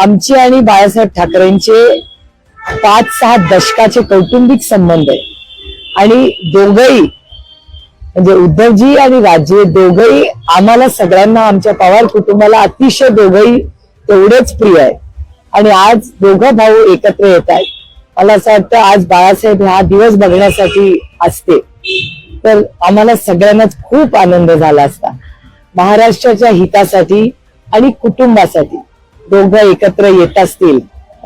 आमचे आणि बाळासाहेब ठाकरेंचे पाच सहा दशकाचे कौटुंबिक संबंध आहे आणि दोघही म्हणजे उद्धवजी आणि राजे दोघही आम्हाला सगळ्यांना आमच्या पवार कुटुंबाला अतिशय दोघही तेवढेच प्रिय आहे आणि आज दोघं भाऊ एकत्र येत आहेत. मला असं वाटतं आज बाळासाहेब हा दिवस बघण्यासाठी असते. तर आम्हाला सगळ्यांनाच खूप आनंद झाला असता. महाराष्ट्राच्या हितासाठी आणि कुटुंबासाठी. दोघं एकत्र येत असतील.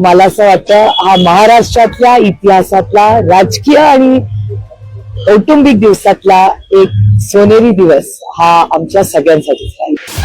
मला असं वाटतं हा महाराष्ट्रातल्या इतिहासातला राजकीय आणि कौटुंबिक दिवसातला एक सोनेरी दिवस हा आमच्या सगळ्यांसाठीच राहील.